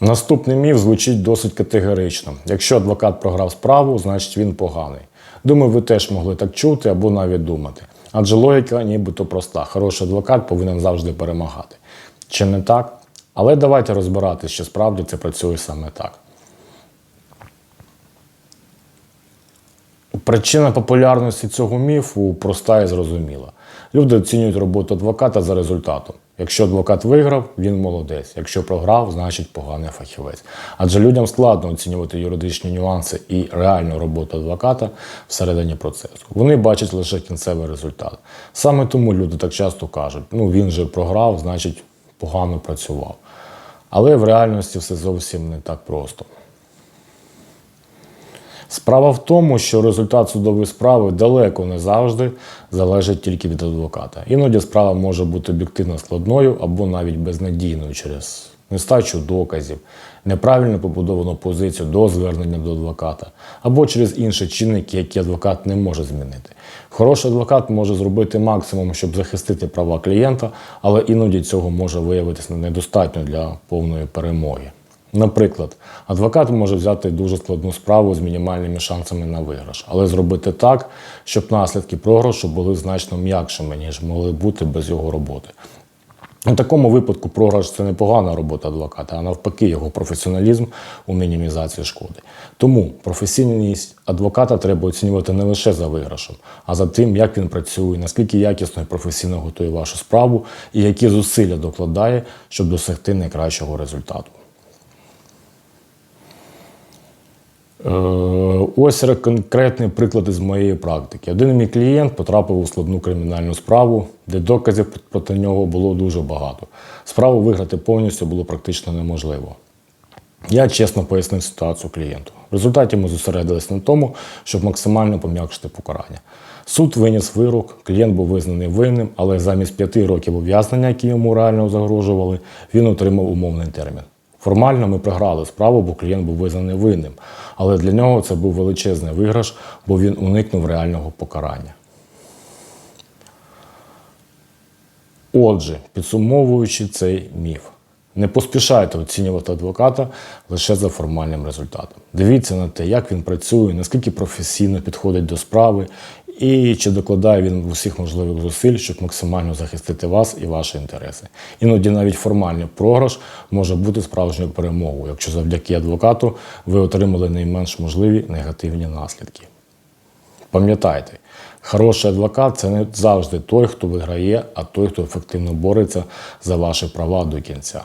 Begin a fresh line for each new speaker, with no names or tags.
Наступний міф звучить досить категорично. Якщо адвокат програв справу, значить він поганий. Думаю, ви теж могли так чути або навіть думати. Адже логіка нібито проста. Хороший адвокат повинен завжди перемагати. Чи не так? Але давайте розбиратися, що справді це працює саме так. Причина популярності цього міфу проста і зрозуміла. Люди оцінюють роботу адвоката за результатом. Якщо адвокат виграв, він молодець. Якщо програв, значить поганий фахівець. Адже людям складно оцінювати юридичні нюанси і реальну роботу адвоката всередині процесу. Вони бачать лише кінцевий результат. Саме тому люди так часто кажуть: ну він же програв, значить погано працював. Але в реальності все зовсім не так просто. Справа в тому, що результат судової справи далеко не завжди залежить тільки від адвоката. Іноді справа може бути об'єктивно складною або навіть безнадійною через нестачу доказів, неправильно побудовану позицію до звернення до адвоката, або через інші чинники, які адвокат не може змінити. Хороший адвокат може зробити максимум, щоб захистити права клієнта, але іноді цього може виявитися недостатньо для повної перемоги. Наприклад, адвокат може взяти дуже складну справу з мінімальними шансами на виграш, але зробити так, щоб наслідки програшу були значно м'якшими, ніж могли бути без його роботи. У такому випадку програш це не погана робота адвоката, а навпаки, його професіоналізм у мінімізації шкоди. Тому професійність адвоката треба оцінювати не лише за виграшем, а за тим, як він працює, наскільки якісно і професійно готує вашу справу і які зусилля докладає, щоб досягти найкращого результату. Ось конкретний приклад із моєї практики. Один мій клієнт потрапив у складну кримінальну справу, де доказів проти нього було дуже багато. Справу виграти повністю було практично неможливо. Я чесно пояснив ситуацію клієнту. В результаті ми зосередились на тому, щоб максимально пом'якшити покарання. Суд виніс вирок, клієнт був визнаний винним, але замість п'яти років ув'язнення, які йому реально загрожували, він отримав умовний термін. Формально ми програли справу, бо клієнт був визнаний винним, але для нього це був величезний виграш, бо він уникнув реального покарання. Отже, підсумовуючи цей міф, не поспішайте оцінювати адвоката лише за формальним результатом. Дивіться на те, як він працює, наскільки професійно підходить до справи, і чи докладає він усіх можливих зусиль, щоб максимально захистити вас і ваші інтереси. Іноді навіть формальний програш може бути справжньою перемогою, якщо завдяки адвокату ви отримали найменш можливі негативні наслідки. Пам'ятайте, хороший адвокат це не завжди той, хто виграє, а той, хто ефективно бореться за ваші права до кінця.